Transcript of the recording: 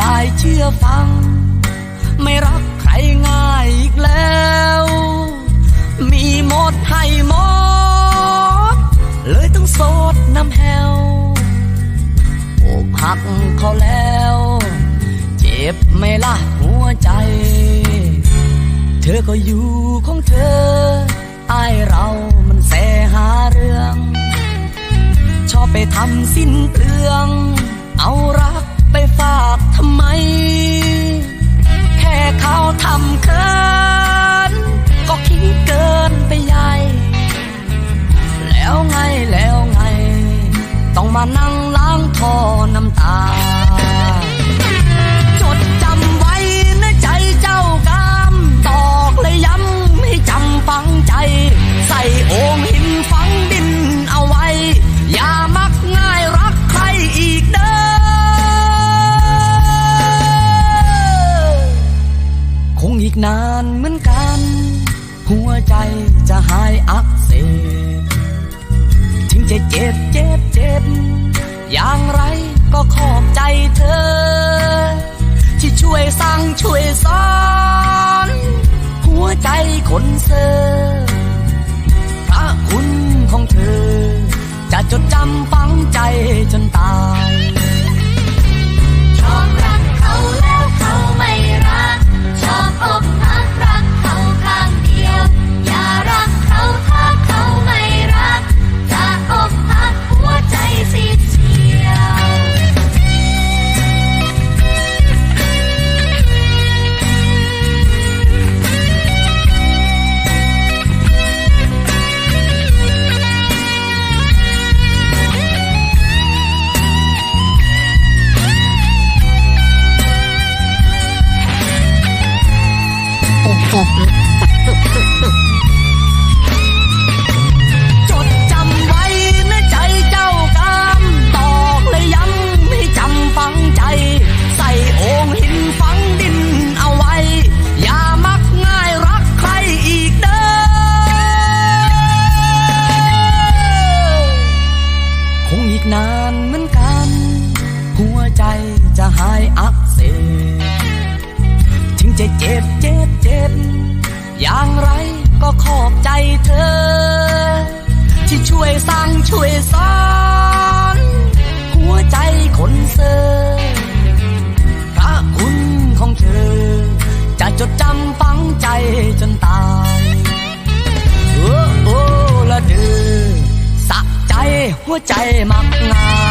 ได้เชื่อฟัง ไม่รักใครง่ายอีกแล้ว มีหมดให้หมด เลยต้องโสดน้ำแหวอกหักเขาแล้ว เจ็บไม่ละหัวใจ เธอก็อยู่ของเธออายเรามันแสหาเรื่อง ชอบไปทำสิ้นเปลือง เอารัก ไปฝากทำไม แค่เขาทำเกิน ก็คิดเกินไปใหญ่ แล้วไงแล้วไง ต้องมานั่งล้างท่อน้ำตา นานเหมือนกัน หัวใจจะหายอักเสบถึงจะเจ็บเจ็บเจ็บ อย่างไรก็ขอบใจเธอ ที่ช่วยสั่งช่วยสอน หัวใจคนเซอพระคุณของเธอ จะจดจำฝังใจจนตา จดจำไว้ในใจเจ้ากามตอกเลยย้ำให้จำฝังใจ ใส่โอ่งหินฝังดินเอาไว้ อย่ามักง่ายรักใครอีกเด้อคงอีกนานเหมือนกัน หัวใจจะหายอักเสบ จะเจ็บเจ็บเจ็บ อย่างไรก็ขอบใจเธอ ที่ช่วยสั่งช่วยสอนหัวใจคนเซอพระคุณของเธอ จะจดจำฝังใจจนตายโอ้โอ้ละเดือสะใจหัวใจมักงาย